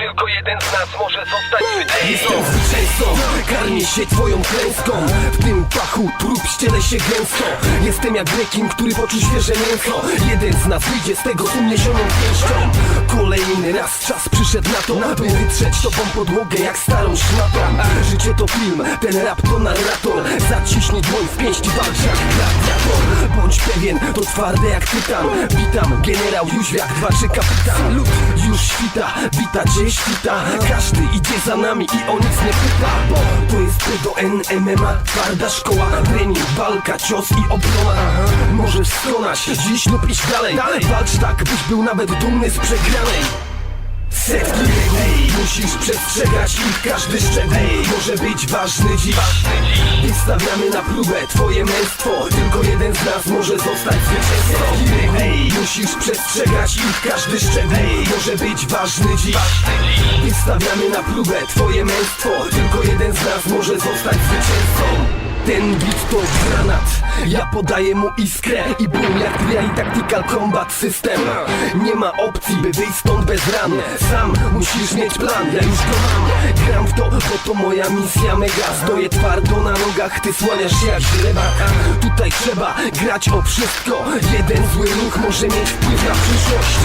Tylko jeden z nas może zostać zwycięzcą. Karmię się twoją klęską. W tym pachu trup ściele się gęsto. Jestem jak rekin, który poczuł świeże mięso. Jeden z nas wyjdzie z tego z uniesioną pięścią. Kolejny raz czas przyszedł na to By wytrzeć tobą podłogę jak starą szmatą. Życie to film, ten rap to narrator. Zaciśnij dłoń w pięści walcz jak gladiator. Bądź pewien, to twarde jak tytan. Witam, generał Jóźwiak, walczy kapitan. Lud już świta, wita świta Każdy idzie za nami i o nic nie pyta Bo to jest tego NMMA, twarda szkoła Trening, walka, cios i obrona. Możesz skonać dziś lub iść dalej. Walcz tak, byś był nawet dumny z przegranej Setki reguł musisz przestrzegać ich każdy szczegół Może być ważny dziś. Wystawiamy na próbę twoje męstwo Tylko jeden z nas może zostać zwycięzcą. Setki reguł musisz przestrzegać ich każdy szczegół Może być ważny dziś. Wystawiamy na próbę twoje męstwo Tylko jeden z nas może zostać zwycięzcą to granat. Ja podaję mu iskrę I bum jak triali tactical combat system. Nie ma opcji by wyjść stąd bez ran. Sam musisz mieć plan, ja już go mam. Gram w to, bo to moja misja mega. Stoję twardo na nogach, ty słaniasz się jak gleba Tutaj trzeba grać o wszystko. Jeden zły ruch może mieć wpływ na przyszłość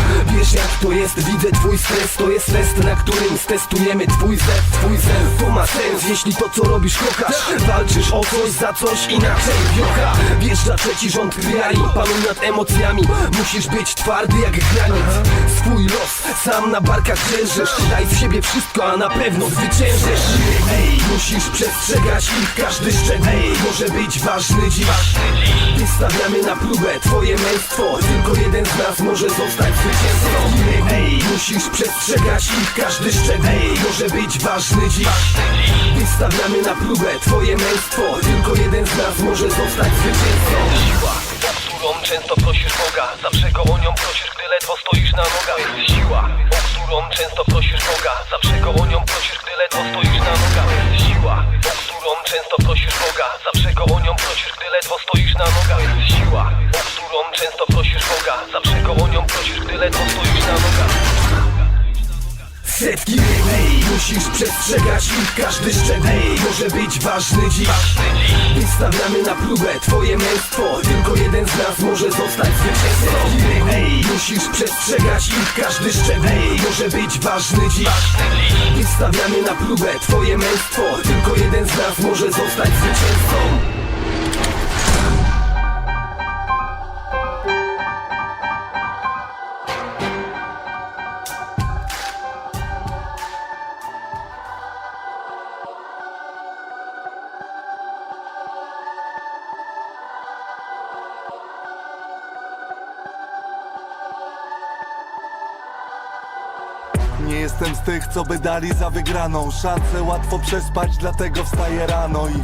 to jest, widzę twój stres To jest test, na którym stestujemy twój zew Twój zew to ma sens, jeśli to co robisz kochasz. Walczysz o coś, za coś inaczej wiocha. Wjeżdża trzeci rząd triali, panuj nad emocjami. Musisz być twardy jak granit. Swój los sam na barkach dzierżysz Daj z siebie wszystko, a na pewno zwyciężysz musisz przestrzegać ich każdy szczegół. Może być ważny dziś. Wystawiamy na próbę twoje męstwo. Tylko jeden z nas może zostać zwycięzcą Musisz przestrzegać ich każdy szczegół Może być ważny dziś. Wystawiamy na próbę twoje męstwo. Tylko jeden z nas może zostać zwycięzcą. Siła, o którą często prosisz Boga Zawsze go o nią prosisz, gdy ledwo stoisz na nogach. Siła, o którą często prosisz Boga Zawsze go o nią prosisz, gdy ledwo stoisz ledwo stoisz na nogach. Jest siła, o którą często prosisz Boga. Zawsze go o nią prosisz, gdy ledwo stoisz na nogach. Setki reguł musisz przestrzegać ich każdy szczegół Może być ważny dziś. Wystawiamy na próbę twoje męstwo. Tylko jeden z nas może zostać zwycięzcą. Ej, musisz przestrzegać ich każdy szczegół Może być ważny dziś. Wystawiamy na próbę twoje męstwo. Tylko jeden z nas może zostać zwycięzcą jestem z tych, co by dali za wygraną. Szansę łatwo przespać, dlatego wstaję rano I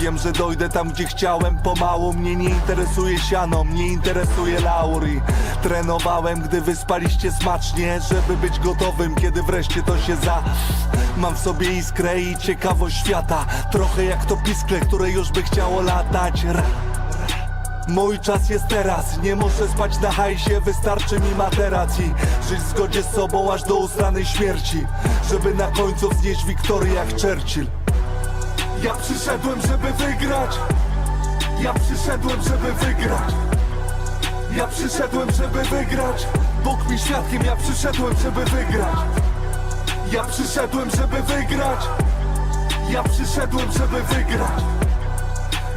wiem, że dojdę tam, gdzie chciałem. Pomału Mnie nie interesuje siano, mnie interesuje laur I trenowałem, gdy wyspaliście smacznie Żeby być gotowym, kiedy wreszcie to się za... Mam w sobie iskrę i ciekawość świata. Trochę jak to piskle, które już by chciało latać. Ra- Mój czas jest teraz, nie muszę spać na hajsie, wystarczy mi materac i żyć w zgodzie z sobą aż do ustanej śmierci, żeby na końcu wznieść wiktorię jak Churchill. Ja przyszedłem, żeby wygrać, ja przyszedłem, żeby wygrać, ja przyszedłem, żeby wygrać, Bóg mi świadkiem, ja przyszedłem, żeby wygrać, ja przyszedłem, żeby wygrać, ja przyszedłem, żeby wygrać.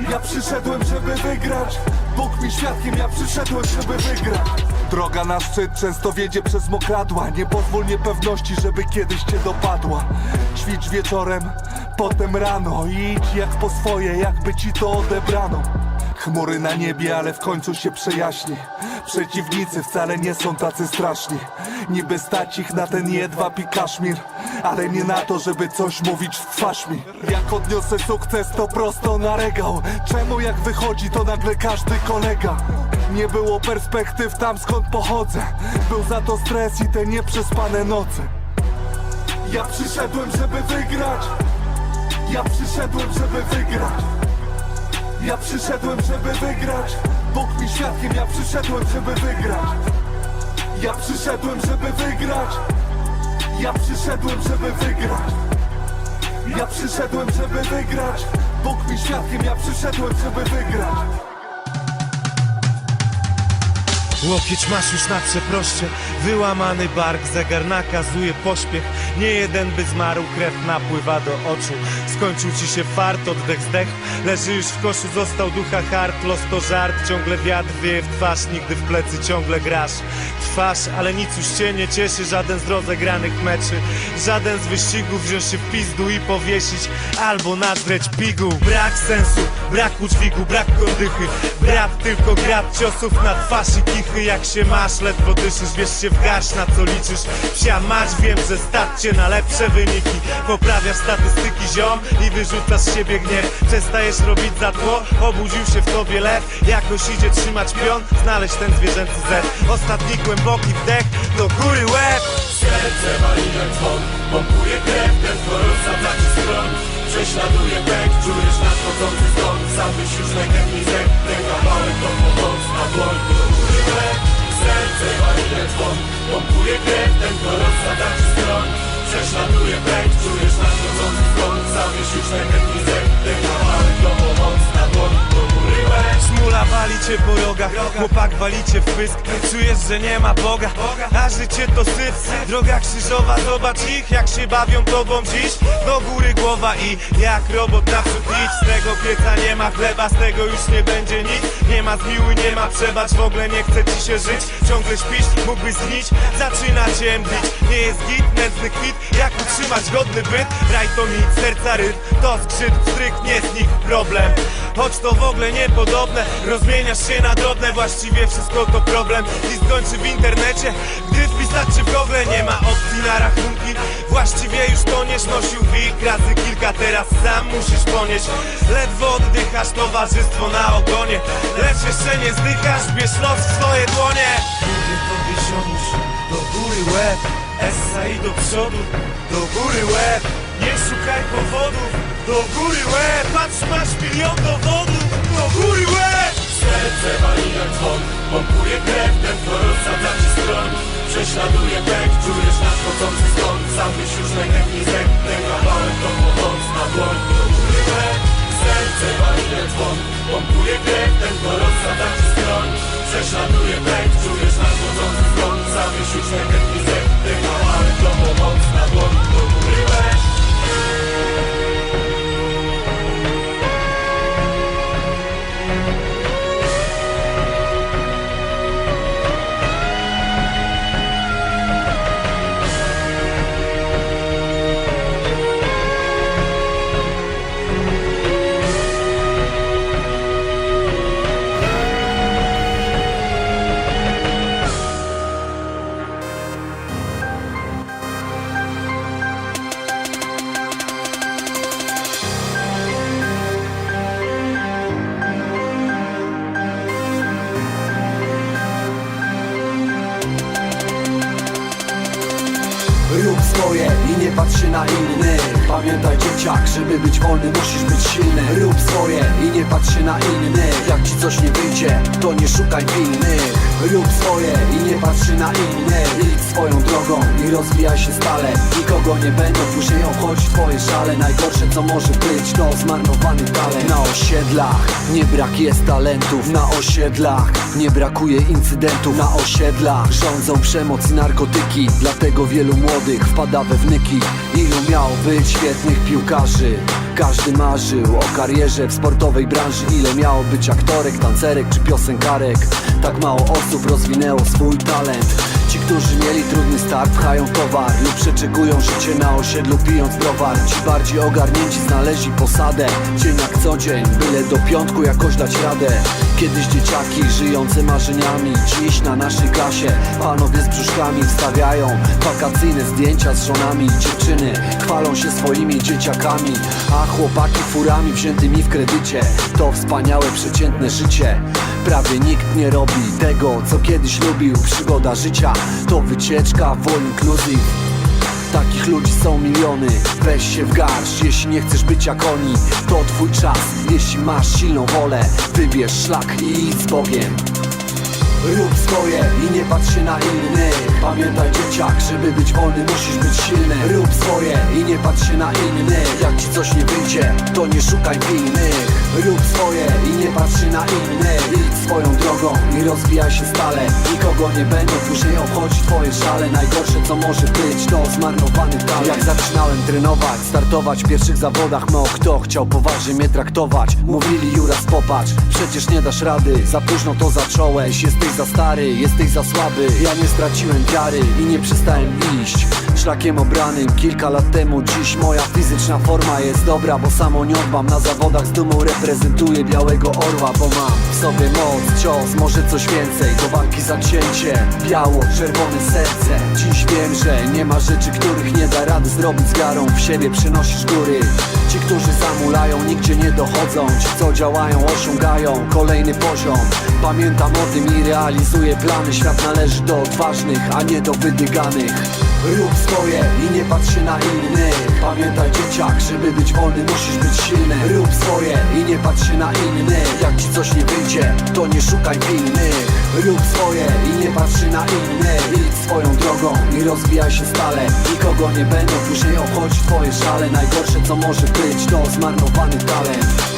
Ja przyszedłem, żeby wygrać Bóg mi świadkiem, ja przyszedłem, żeby wygrać. Droga na szczyt często wiedzie przez mokradła. Nie pozwól niepewności, żeby kiedyś cię dopadła. Ćwicz wieczorem, potem rano. I idź jak po swoje, jakby ci to odebrano Chmury na niebie, ale w końcu się przejaśni. Przeciwnicy wcale nie są tacy straszni. Niby stać ich na ten jedwab i kaszmir Ale nie na to, żeby coś mówić w twarz mi. Jak odniosę sukces, to prosto na regał. Czemu jak wychodzi, to nagle każdy kolega? Nie było perspektyw tam skąd pochodzę. Był za to stres i te nieprzespane noce. Ja przyszedłem, żeby wygrać. Ja przyszedłem, żeby wygrać przyszedłem, żeby wygrać. Bóg mi świadkiem, ja przyszedłem, żeby wygrać. Ja przyszedłem, żeby wygrać. Ja przyszedłem, żeby wygrać. Ja przyszedłem, żeby wygrać. Bóg mi świadkiem, ja przyszedłem, żeby wygrać. Łokieć masz już na przeproście Wyłamany bark, zegar nakazuje pośpiech. Nie jeden by zmarł, krew napływa do oczu. Skończył ci się fart, oddech zdech. Leży już w koszu, został ducha hart Los to żart, ciągle wiatr wieje w twarz. Nigdy w plecy ciągle grasz. Twarz, ale nic już cię nie cieszy. Żaden z rozegranych meczy. Żaden z wyścigów wziąć się w pizdu i powiesić. Albo nadreć pigu. Brak sensu, brak udźwigu, brak oddychy. Brat tylko grab ciosów na twarz i kichy. Jak się masz, ledwo dyszysz, wiesz się garść na co liczysz? Psia mać, wiem, że stać cię na lepsze wyniki. Poprawiasz statystyki ziom i wyrzucasz z siebie gniew. Przestajesz robić za tło, obudził się w tobie lew. Jakoś idzie trzymać pion, znaleźć ten zwierzęcy zet Ostatni głęboki wdech, do góry łeb. Serce wali jak dzwon Pompuje krew, ten rozsadza ci stron. Prześladuje pęk, czujesz nadchodzący stąd Sam już najchętniej zek Ten kawałek to pomoc na dłoń do góry łeb Serce wali jak dzwon Pompuje krew, ten rozsadza ci stron. Prześladuje pęk, czujesz nadchodzący Sam byś już najchętniej zek Szmula wali cię po rogach, chłopak wali cię w pysk. Czujesz, że nie ma Boga, a życie to syf. Droga krzyżowa, zobacz ich, jak się bawią tobą dziś. Do góry głowa i jak robot naprzód idź Z tego pieca nie ma chleba, z tego już nie będzie nic. Nie ma zmiłuj, nie ma przebacz, w ogóle nie chce ci się żyć. Ciągle śpisz, mógłbyś znić, zaczyna cię mdlić. Nie jest git, nędzny kwit, jak utrzymać godny byt? Raj to nic, serca rytm, to skrzyt, stryk, nie znik problem Choć to w ogóle niepodobne Rozmieniasz się na drobne. Właściwie wszystko to problem. I skończy w internecie. Gdy wpisać czy w Google nie ma opcji na rachunki. Właściwie już toniesz Nosił wilk. Razy kilka Teraz sam musisz ponieść. Ledwo oddychasz Towarzystwo na ogonie. Lecz jeszcze nie zdychasz Bierz los w swoje dłonie. Mówię tobie ziomuś Do góry łeb. Essa i do przodu Do góry łeb. Nie szukaj powodów Do góry łeb Patrz masz milion dowodów. Do góry łeb Serce wali jak dzwon Pompuje krew, ten kto rozsadza ci stron. Prześladuje pęk, czujesz nadchodzący stąd Sam byś już najchętniej Ten kawałek to pomoc na dłoń. Do góry łeb Serce wali jak dzwon Pompuje krew, ten kto rozsadza ci stron. Prześladuje pęk, dzieciak, żeby być wolny musisz być silny. Rób swoje i nie patrz się na innych. Jak ci coś nie wyjdzie, to nie szukaj winnych Rób swoje i nie patrz się na innych Idź swoją drogą i rozwijaj się stale. Nikogo nie będą później obchodzić twoje szale. Najgorsze co może być to zmarnowany talent. Na osiedlach nie brak jest talentów. Na osiedlach nie brakuje incydentów. Na osiedlach rządzą przemoc i narkotyki. Dlatego wielu młodych wpada we wnyki. Ilu miało być świetnych piłkarzy każdy marzył o karierze w sportowej branży. Ile miało być aktorek, tancerek czy piosenkarek? Tak mało osób rozwinęło swój talent. Ci, którzy mieli trudny start, pchają towar Lub przeczekują życie na osiedlu pijąc browar. Ci bardziej ogarnięci znaleźli posadę. Dzień jak co dzień, byle do piątku jakoś dać radę Kiedyś dzieciaki żyjące marzeniami Dziś na naszej klasie panowie z brzuszkami Wstawiają wakacyjne zdjęcia z żonami. Dziewczyny chwalą się swoimi dzieciakami A chłopaki furami wziętymi w kredycie. To wspaniałe przeciętne życie. Prawie nikt nie robi tego, co kiedyś lubił. Przygoda życia to wycieczka w all inclusive Takich ludzi są miliony. Weź się w garść, jeśli nie chcesz być jak oni. To twój czas, jeśli masz silną wolę Wybierz szlak i idź z Bogiem. Rób swoje i nie patrz się na innych. Pamiętaj dzieciak żeby być wolny musisz być silny. Rób swoje i nie patrz się na innych. Jak ci coś nie wyjdzie, to nie szukaj winnych Rób swoje i nie patrz się na innych Idź swoją drogą i rozwijaj się stale. Nikogo nie będą później obchodzić twoje żale Najgorsze co może być to zmarnowany talent. Jak zaczynałem trenować, startować w pierwszych zawodach No kto chciał poważnie mnie traktować. Mówili Juras popatrz, przecież nie dasz rady. Za późno to zacząłeś, jesteś za stary, jesteś za słaby. Ja nie straciłem wiary i nie przestałem iść Szlakiem obranym kilka lat temu Dziś moja fizyczna forma jest dobra Bo samo nie odbam na zawodach z dumą Reprezentuję białego orła Bo mam w sobie moc, cios, może coś więcej. Do walki zacięcie, biało, czerwone serce. Dziś wiem, że nie ma rzeczy, których nie da rady zrobić z wiarą W siebie. Przynosisz góry. Ci, którzy zamulają, nigdzie nie dochodzą. Ci, co działają, osiągają kolejny poziom. Pamiętam o tym i realizuję plany. Świat należy do odważnych, a nie do wydyganych Rób swoje i nie patrz się na innych. Pamiętaj dzieciak, żeby być wolny musisz być silny. Rób swoje i nie patrz się na innych. Jak ci coś nie wyjdzie, to nie szukaj winnych Rób swoje i nie patrz się na innych. Idź swoją drogą i rozwijaj się stale. Nikogo nie będą później obchodzić twoje żale Najgorsze co może być to zmarnowany talent